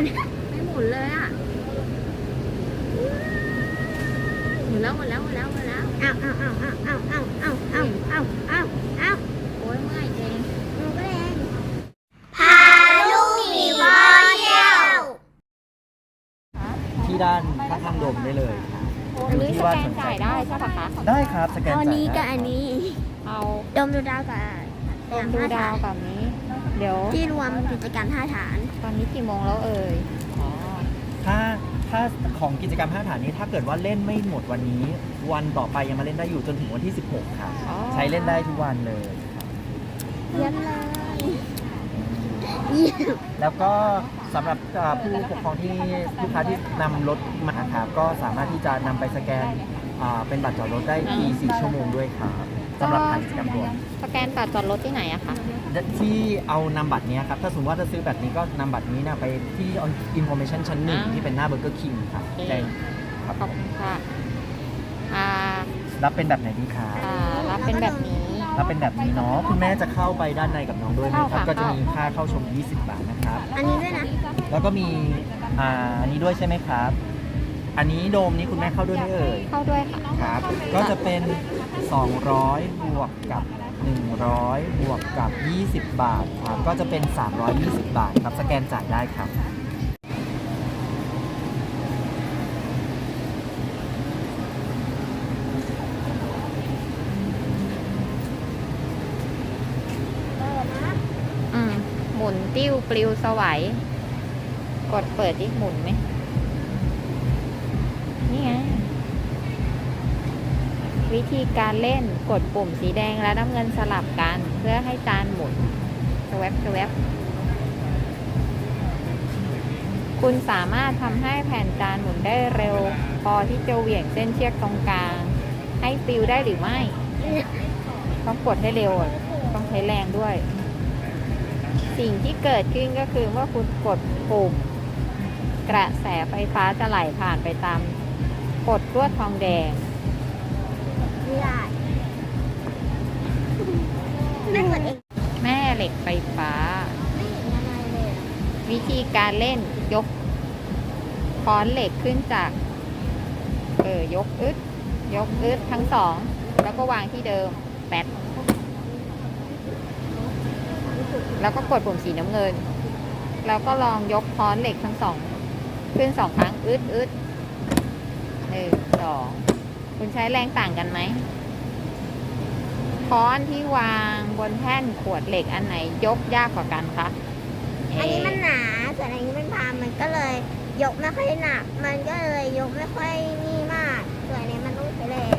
น ไม่หมุนเลยอะหมุนแล้วหมุนแล้วหมุนแล้วหมุนแล้วเอาเอ้าเอ้าเอ้าเอ้าเอ้าเอ้าเอ้าเอ้าเอาเอาโอ้ยเมื่อยเองหนูก็เองพาลูกหมีพอเที่ยวที่ด้านพระทางดมได้เลยครับอันนี้สแกนจ่ายได้ใช่ปะคะ ได้ครับสแกนเอาจ่ายนี้กับอันนี้ เอาดมดูดาวกับดมดูดาวกับนี้ เดี๋ยว ที่รวมกิจกรรมท่าฐาน ตอนนี้กี่โมงแล้วเอ่ยอ๋อถ้าถ้าของกิจกรรมห้าฐานนี้ถ้าเกิดว่าเล่นไม่หมดวันนี้ วันต่อไปยังมาเล่นได้อยู่จนถึงวันที่ 16ครับอ๋อ ใช้เล่นได้ทุกวันเลยครับเยี่ยมเลยเยี่ยมแล้วก็สำหรับอ่าผู้ปกครองที่ลูกค้าที่นำรถมาครับก็สามารถที่จะนำไปสแกนอ่าเป็นบัตรจอดรถได้ฟรี4ชั่วโมงด้วยครับ สำหรับฐานกิจกรรมรวมสแกนบัตรจอดรถที่ไหนอะคะที่เอานำบัตรเนี้ยครับ ถ้าสมมติว่าจะซื้อแบบนี้ก็นำบัตรนี้เนี่ยไปที่ information ชั้นหนึ่งอ่าที่เป็นหน้าเบอร์เกอร์คิงครับโอเคได้ครับขอบคุณค่ะอ่ารับเป็นแบบไหนดีครับอ่ารับเป็นแบบนี้รับเป็นแบบนี้เนาะคุณแม่จะเข้าไปด้านในกับน้องด้วยไหมคเข้ารับค่ะก็จะมีค่าเข้าชม 20 บาทนะครับ อันนี้ด้วยนะ แล้วก็มีอ่าอันนี้ด้วยใช่ไหมครับ อันนี้โดมนี้คุณแม่เข้าด้วยไหมเอ่ยเข้าด้วยค่ะครับ ก็จะเป็น 200 บวกกับ 100 บวกกับ 20 บาทครับ ก็จะเป็น 320 บาทครับ สแกนจ่ายได้ครับอืมหมุนติ้วปลิวสวัย กดเปิดดิหมุนไหม นี่ไง วิธีการเล่นกดปุ่มสีแดงและน้ำเงินสลับกัน เพื่อให้จานหมุนสวบสวบคุณสามารถทำให้แผ่นจานหมุนได้เร็ว พอที่จะเหวี่ยงเส้นเชือกตรงกลาง ให้ปิวได้หรือไม่ ต้องกดให้เร็ว ต้องใช้แรงด้วย สิ่งที่เกิดขึ้นก็คือเมื่อคุณกดปุ่ม กระแสไฟฟ้าจะไหลผ่านไปตามกดลวดทองแดง ไม่ได้ไม่กดเองแม่เหล็กไฟฟ้า ไม่เห็นอะไรเลยอะวิธีการเล่นยกค้อนเหล็กขึ้นจาก เออยกอึดยกอึดทั้งสอง แล้วก็วางที่เดิมแปดแล้วก็กดปุ่มสีน้ำเงิน แล้วก็ลองยกค้อนเหล็กทั้งสอง ขึ้นสองครั้งอึดอึดหนึ่งสอง คุณใช้แรงต่างกันไหมค้อนที่วางบนแท่นขวดเหล็กอันไหนยกยากกว่ากันคะ อันนี้มันหนาส่วนอันนี้มันบางมันก็เลยยกไม่ค่อยหนัก มันก็เลยยกไม่ค่อยนี่มาก ส่วนอันนี้มันต้องใช้แรง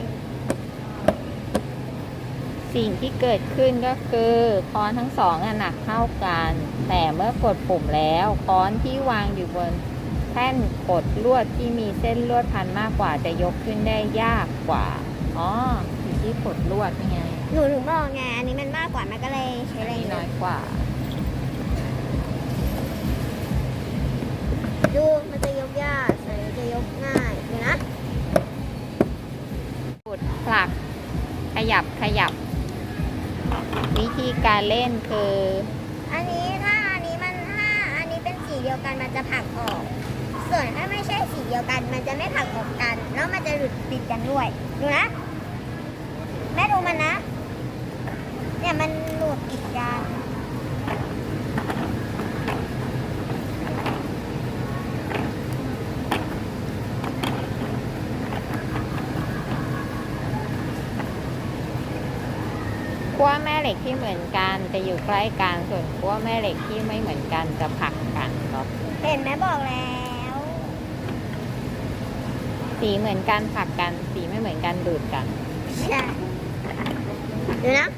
สิ่งที่เกิดขึ้นก็คือค้อนทั้งสองอะหนักเท่ากัน แต่เมื่อกดปุ่มแล้วค้อนที่วางอยู่บนแท่นกดลวดที่มีเส้นลวดพันมากกว่าจะยกขึ้นได้ยากกว่า อ๋ออยู่ที่กดลวดนี่ไงหนูถึงบอกไงอันนี้มันมากกว่ามันก็เลยใช้แรงนี่เยน้ออะยกว่า ดูมันจะยกยากส่วนอันนี้จะยกง่ายเดี๋ยวนะกดผลัก ขยับขยับ วิธีการเล่นคือ อันนี้ถ้าอันนี้มันถ้าอันนี้เป็นสีเดียวกันมันจะผลักออก ส่วนถ้าไม่ใช่สีเดียวกัน มันจะไม่ผลักออกกัน แล้วมันจะหลุดติดกันด้วย ดูนะ แม่ดูมันนะ เนี่ยมันหลุดติดกันขั้วแม่เหล็กที่เหมือนกันจะอยู่ใกล้กันส่วนขั้วแม่เหล็กที่ไม่เหมือนกันจะผลักกันเนาะเห็นไหมบอกแล้ว สีเหมือนกันผลักกัน สีไม่เหมือนกันดูดกัน ใช่ดูนะ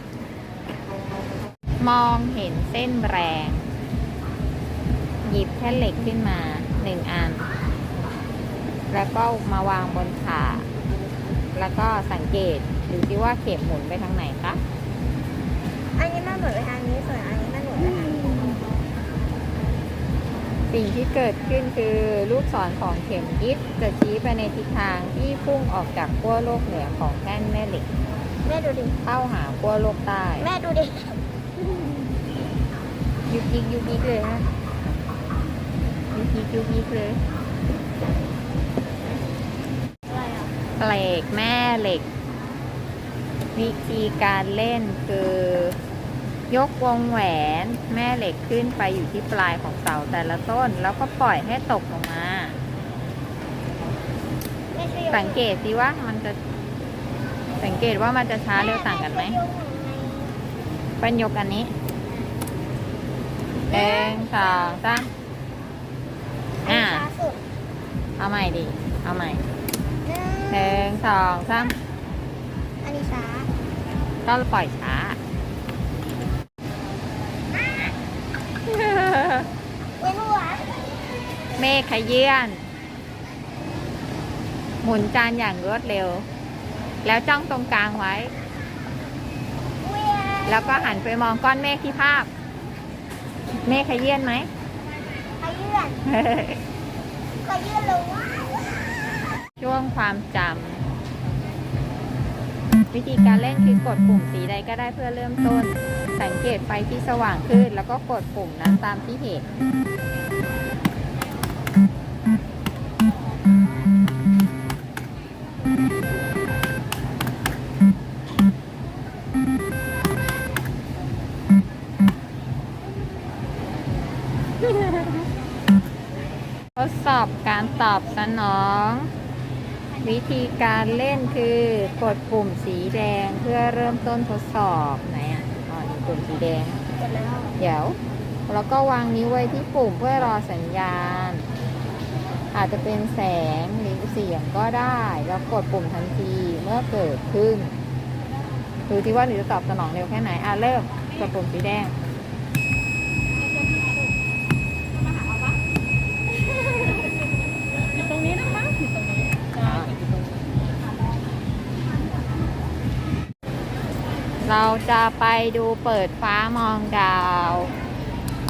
มองเห็นเส้นแรง หยิบแท่นเหล็กขึ้นมาหนึ่งอัน แล้วก็มาวางบนขา แล้วก็สังเกตดูซิว่าเข็มหมุนไปทางไหนคะ อันนี้มันหมุนไปทางนี้ส่วนอันนี้มันหมุนไปทางนี้ สิ่งที่เกิดขึ้นคือลูกศรของเข็มยิดจะชี้ไปในทิศทางที่พุ่งออกจากขั้วโลกเหนือของแท่นแม่เหล็ก แม่ดูดิ เข้าหาขั้วโลกใต้แม่ดูดิ ยุกยิกยุกยิกเลยฮะวิธีคิวพิกเลยอะไรอะเหล็กแม่เหล็ก วิธีการเล่นคือ ยกวงแหวนแม่เหล็กขึ้นไปอยู่ที่ปลายของเสาแต่ละต้น แล้วก็ปล่อยให้ตกลงมาไม่ใช่สังเกตสิว่ามันจะ สังเกตว่ามันจะช้าเร็วต่างกันไหมเป็นยกอันนี้หนึ่งสองสามอ่าอ่าช้าสุดเอาใหม่ดิ เอาใหม่หนึ่งหนึ่งสองสามอันนี้ช้า ก็ปล่อยช้า เว้นหัว เมฆขยื่นหมุนจานอย่างรวดเร็ว แล้วจ้องตรงกลางไว้เวียนแล้วก็หันไปมองก้อนเมฆที่ภาพ เมฆขยื่นไหมขยื่นขยื่นเลยว่าช่วงความจำวิธีการเล่นคือกดปุ่มสีใดก็ได้เพื่อเริ่มต้น สังเกตไฟที่สว่างขึ้น แล้วก็กดปุ่มนั้นตามที่เห็น วิธีการเล่นคือกดปุ่มสีแดงเพื่อเริ่มต้นทดสอบไหนอะอ๋อนี่ปุ่มสีแดงกดแล้วเดี๋ยว แล้วก็วางนิ้วไว้ที่ปุ่มเพื่อรอสัญญาณ อาจจะเป็นแสงหรือเสียงก็ได้ แล้วกดปุ่มทันทีเมื่อเกิดขึ้นดูที่ว่าหนูจะตอบสนองเร็วแค่ไหนอะเริ่มกดปุ่มสีแดง เราจะไปดูเปิดฟ้ามองดาว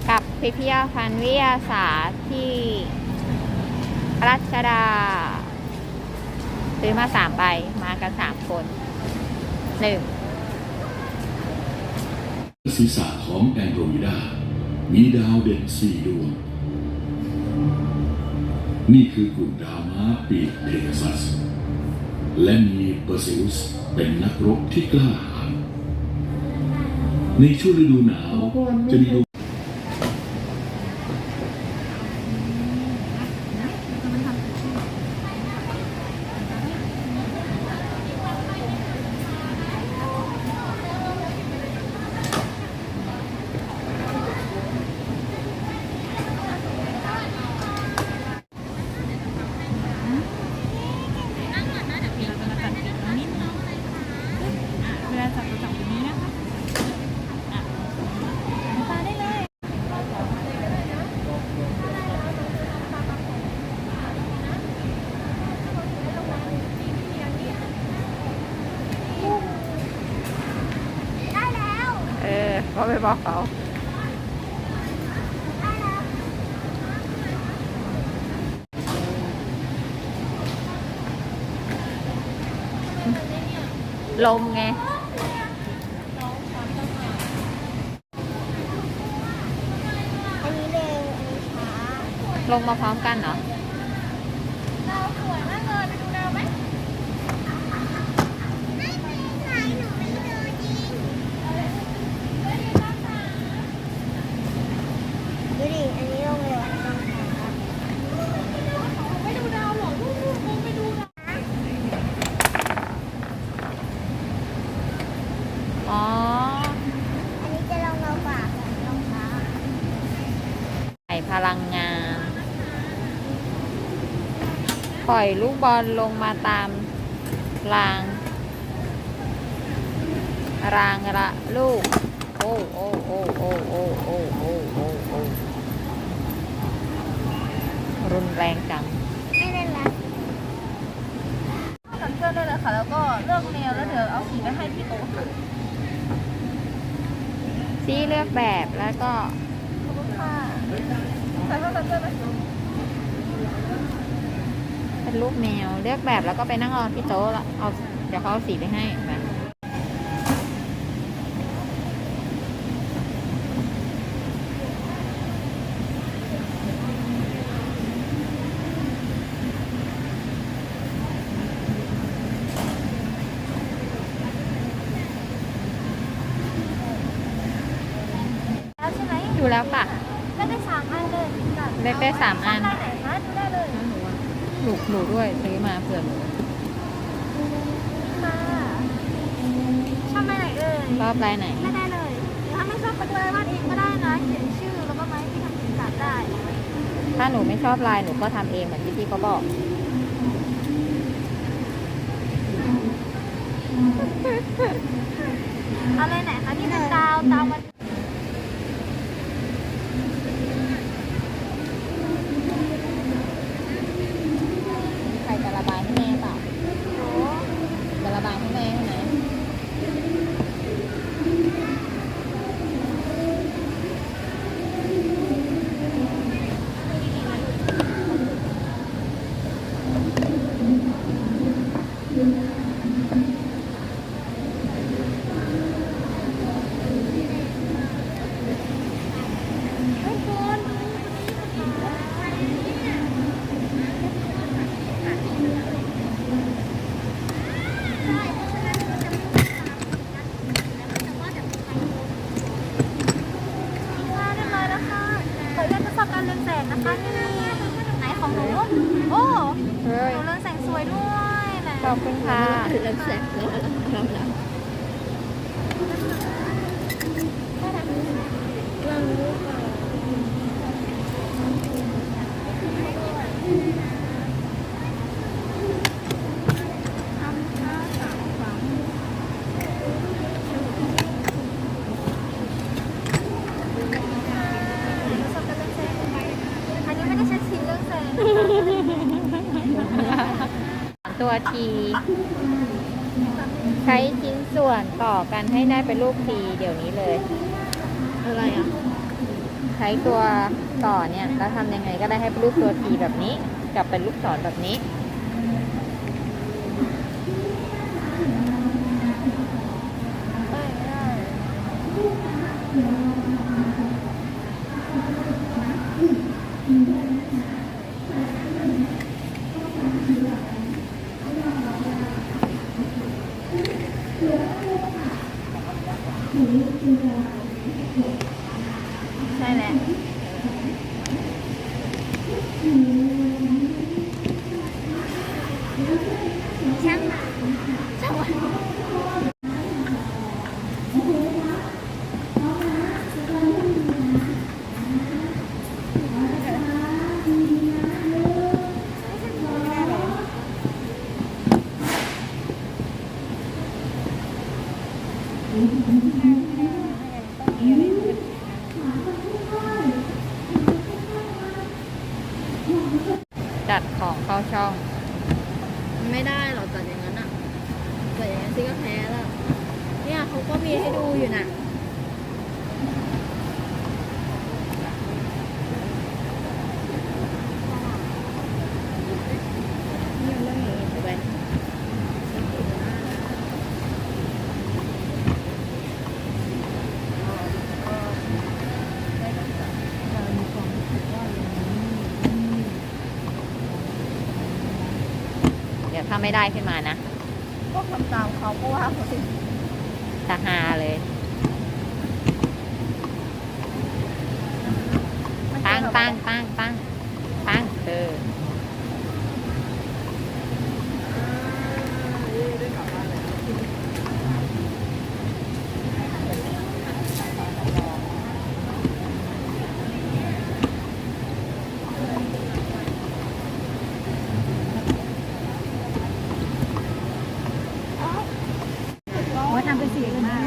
กับพิพิธภัณฑ์วิทยาศาสตร์ที่รัชดาซื้อมาสามใบมากันสามคนหนึ่งศีรษะของแอนโดรเมดา มีดาวเด่นสี่ดวง นี่คือกลุ่มดาวม้าปีกเพกาซัส และมีเปอร์เซอุสเป็นนักรบที่กล้า ในช่วงฤดูหนาวจะมีดวง เวลาจับตัวจับตรงนี้นะคะอะตาได้เลย ได้แล้ว เออก็ไปบอกเขา ได้แล้ว ลมไง อันนี้เร็วอันนี้ช้า ลงมาพร้อมกันเหรอ เราสวยมากเลยไปดูดาวไหมไม่เป็นไรหนูไม่ดูจริงดูดิ อันนี้ลงเร็ว อันนี้ลงช้า ไม่ดูดาวหรอลูกๆคงไม่ดูดาว อ๋อ อันนี้จะลงเร็วกว่าอันนี้ลงช้า ใส่พลังงาน ปล่อยลูกบอลลงมาตามราง รางละลูก โอ้โอ้โอ้โอ้โอ้โอ้โอ้โอ้โอ้รุนแรงจังไม่เป็นไรสังเกตได้เลยค่ะ แล้วก็เลือกแนวแล้วเดี๋ยวเอาสีไปให้พี่โต๊ะค่ะที่เลือกแบบแล้วก็ขอบคุณค่ะใส่เข้าสังเกตไหม เป็นรูปแมว เลือกแบบแล้วก็ไปนั่งรอที่โต๊ะแล้วเอาเดี๋ยวเขาเอาสีไปให้ไปแล้วใช่ไหมอยู่แล้วค่ะ ได้สามอันเลยแบบได้สามอันไน หนูหนูด้วยซื้อมาเผื่อหนูค่ะชอบลายไหนเอ่ยชอบลายไหน ไม่ได้เลยหรือถ้าไม่ชอบก็เลยวาดเองก็ได้นะเขียนชื่อแล้วก็ไม้ที่ทำสินค้าได้ ถ้าหนูไม่ชอบลายหนูก็ทำเองเหมือนที่พี่เขาบอก เอาเลยไหนคะที่เป็นดาวดาวมัน ใครจะระบายให้แม่เปล่า โอ้ จะระบายให้แม่ใช่ไหม ไม่คุณมาเรียบร้อยแล้วค่ะขออนุญาตทดสอบการเรืองแสงนะคะนี่ไหนของหนู โอ้ เฮ้ย หนูเรืองแสงสวยด้วยไหน ขอบคุณค่ะ เรืองแสงเลยอันนี้ไม่ได้ใช้ชิ้นเรืองแสง ตัวที ใช้ชิ้นส่วนต่อกันให้ได้เป็นรูปทีเดี๋ยวนี้เลย อะไรอะ ใช้ตัวต่อเนี่ยแล้วทำยังไงก็ได้ให้เป็นรูปตัวทีแบบนี้ กับเป็นลูกศรแบบนี้ ใช่แหละช่างช่างวันดของเข้าช่อง ไม่ได้หรอกจัดอย่างนั้นอะจัดอย่างนั้นซิก็แพ้แล้ว เนี่ยเขาก็มีให้ดูอยู่น่ะ นี่มันเรื่องอย่างนี้ถูกไหม เดี๋ยว ถ้าไม่ได้ขึ้นมานะ ก็ทำตามเขาก็ว่าเขาสิจะหาเลยตั้งตั้งตั้งตั้งตั้งเออ ทำเป็นสีเลยนะ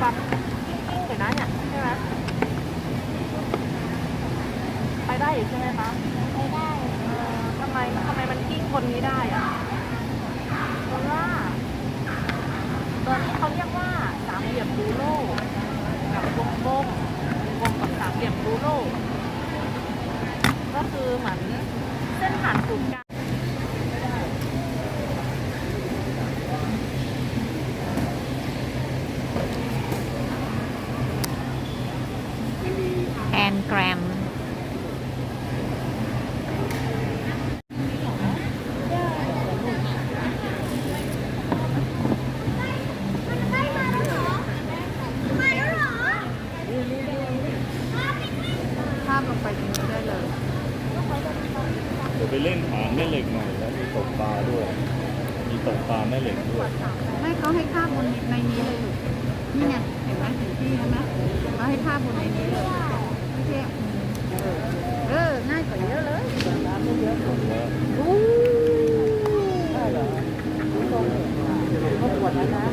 папа. ไปเล่นหาแม่เหล็กหน่อยแล้วมีตกปลาด้วย มีตกปลาแม่เหล็กด้วยไม่เขาให้ค่าบนในนี้เลยลูกนี่ไงเห็นไหมถึงที่แล้วนะเขาให้ค่าบนในนี้เลยไม่ใช่เออง่ายกว่าเยอะเลยอู้ลงขวดแล้วนะ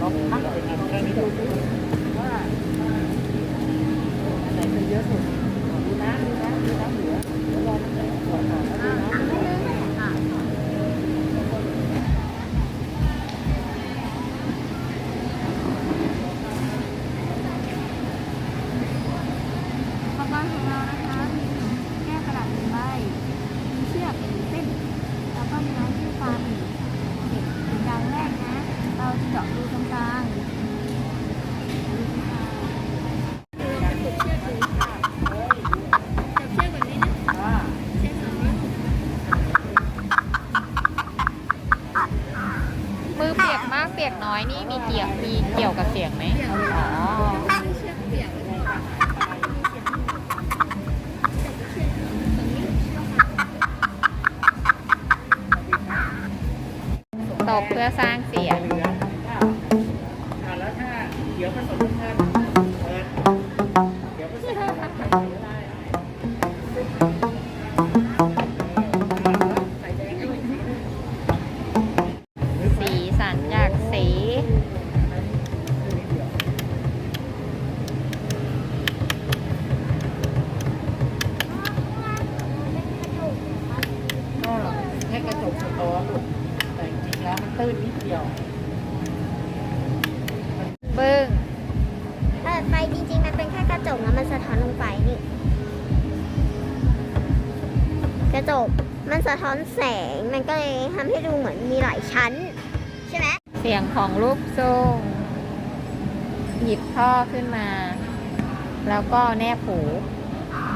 ลองพักแค่นี้ okay ท่อขึ้นมา แล้วก็แนบหู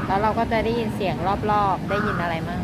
แล้วเราก็จะได้ยินเสียงรอบๆ ได้ยินอะไรมั่ง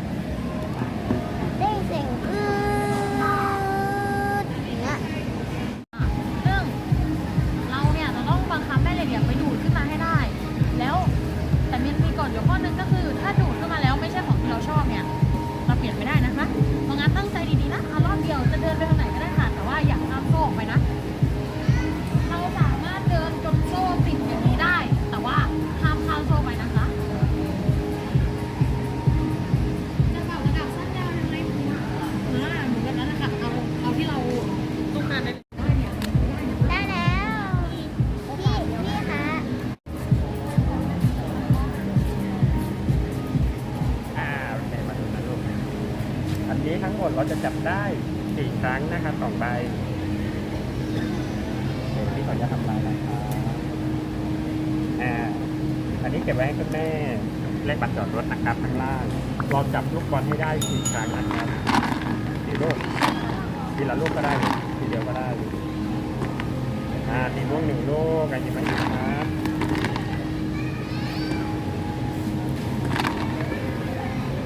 ลูกทีละลูกก็ได้ทีเดียวก็ได้เลยอ่าสีม่วงหนึ่งลูกกันยิบมาอีกครับ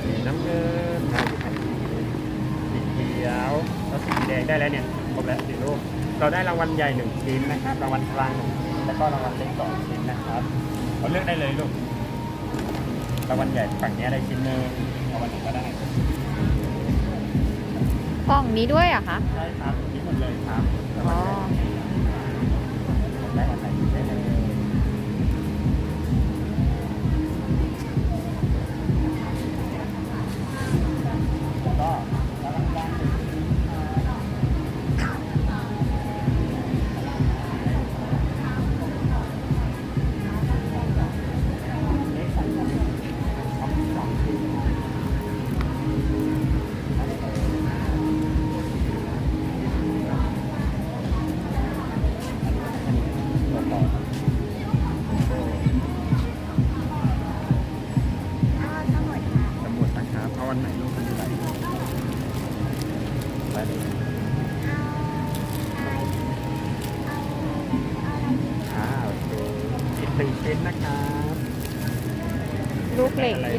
สีน้ำเงินอ่าหยิบมาอีกสีเขียวแล้วสีแดงได้แล้วเนี่ยครบแล้วสีลูกเราได้รางวัลใหญ่หนึ่งชิ้นนะครับรางวัลกลางหนึ่งชิ้นแล้วก็รางวัลเล็กสองชิ้นนะครับเราเลือกได้เลยลูกรางวัลใหญ่ฝั่งนี้ได้ชิ้นหนึ่งรางวัลไหนก็ได้ กล่องนี้ด้วยเหรอะคะ ใช่ครับนี่หมดเลยครับอ๋อ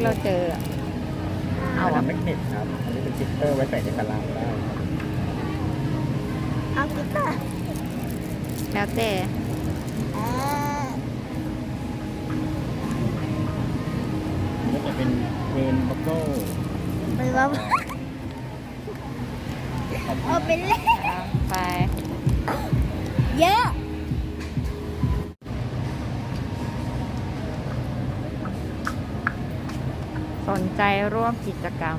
ที่เราเจออะเอาอันอะนั้นไม่เน็ตครับ อันนี้เป็นสติ๊กเกอร์ไว้ใส่ในกระลาได้ครับเอากิ๊บเตอร์แล้วแต่เอออันนี้จะเป็นเวนบักโก้ไปว่าเอาไปเล่นไป เยอะ นใจร่วมกิจกรรม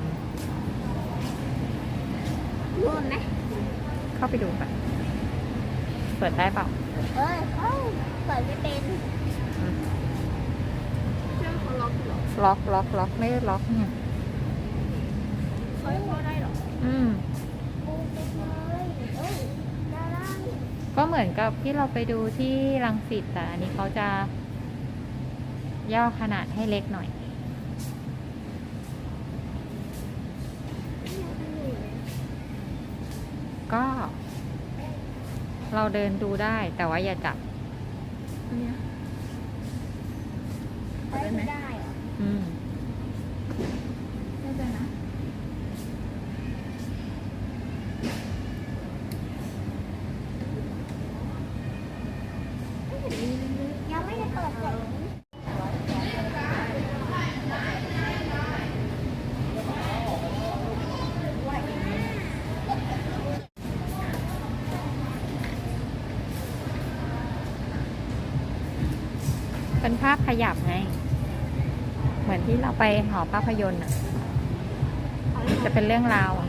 รู้ไหมเข้าไปดูกันเปิดได้เปล่าเอ้ยเอ้ยเปิดไม่เป็นล็อกล็อกล็อกไม่ได้ล็อกเนี่ยเฮ้ยพอได้หรออืมปูไปเลยเอ้ยได้ได้ก็เหมือนกับที่เราไปดูที่รังสิตแต่อันนี้เขาจะย่อขนาดให้เล็กหน่อย ก็ เราเดินดูได้แต่ว่าอย่าจับได้ไม่ได้เหรออืมไม่เป็นนะยังไม่ได้เปิดเลย เป็นภาพข ยับไง เหมือนที่เราไปหอภาพยนตร์อะ จะเป็นเรื่องราวอะ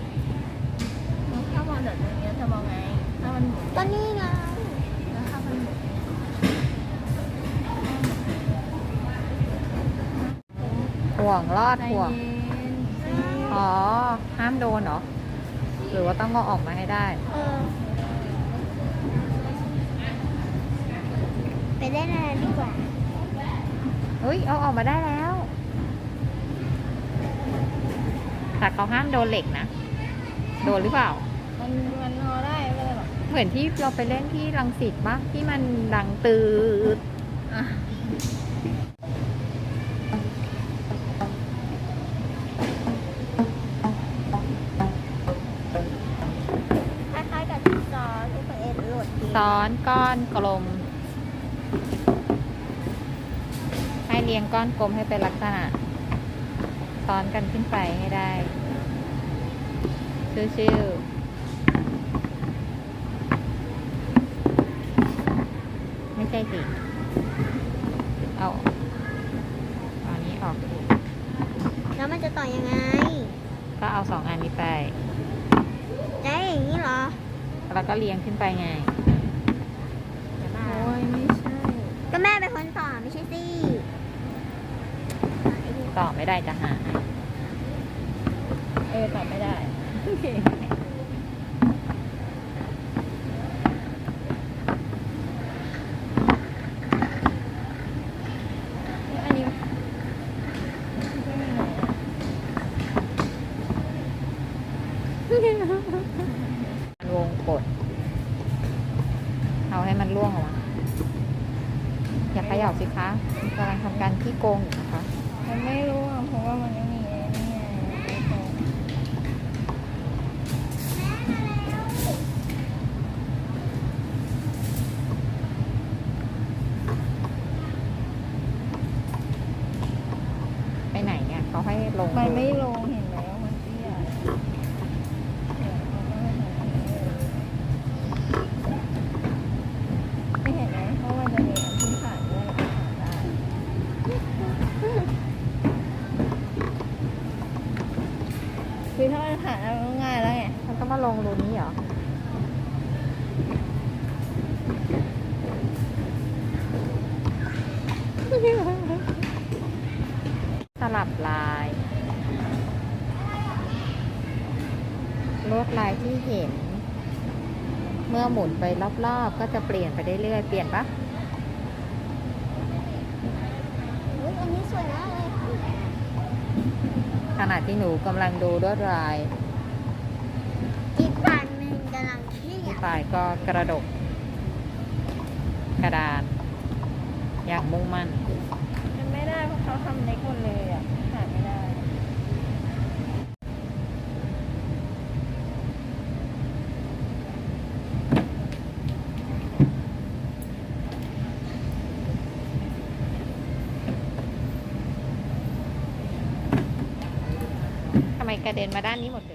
ถ้ามองแบบนี้จะมองไง ถ้ามันหมุนก็นี่ไงแล้วถ้ามันหมุนห่วงรอดใจห่วงเย็นอ๋อ ห้ามโดนเหรอ หรือว่าต้องเอาออกมาให้ได้เออไปเล่นอะไรดีกว่า เฮ้ย เอาออกมาได้แล้ว แต่เขาห้ามโดนเหล็กนะ โดนหรือเปล่า มันมันรอได้ไม่เป็นไรหรอกเหมือนที่เราไปเล่นที่รังสิตปะที่มันดังตืดอะคล้ายๆกับที่จอที่ตัวเองโหลดเกมซ้อนก้อนกลม ให้ เรียงก้อนกลมให้เป็นลักษณะ ซ้อนกันขึ้นไปให้ได้ชื่อๆไม่ใช่สิ เอาเอาอันนี้ออกแล้วมันจะต่อยังไง ก็เอาสองอันนี้ไปจะให้อย่างนี้เหรอ แล้วก็เรียงขึ้นไปไง ได้จะหา เออตอบไม่ได้ อันงกด เอาให้มันล่วงออกมาอย่าขยับสิคะกำลังทำการที่โกงอยู่นะคะ มันไม่รู้อะเพราะว่ามันยังไอ้ตรง ไปไหนเนี่ยเขาให้ลง มันไม่ลงเห็นไหมว่ามันเตี้ยไม่เห็นไหมเพราะมันจะมีอันที่ผ่านด้วยแล้วก็ผ่านได้คือถ้ามันผ่านแล้วมันก็ง่ายแล้วไง มันต้องมาลงรูนี้เหรอ ส ลับลาย ลวดลายที่เห็น เมื่อหมุนไปรอบๆ ก็จะเปลี่ยนไปเรื่อยๆ เปลี่ยนปะอุ๊ยอันนี้สวยมากเลยค่ะขณะที่หนูกำลังดูลวดลายอีกฝั่งหนึ่งกำลังเครียพี่ดปายก็กระดก กระดาน อย่างมุ่งมั่นมันไม่ได้เพราะเขาทำเล็กหมดเลยอะผ่านไม่ได้ ทำไม กระเด็นมาด้านนี้หมดเลย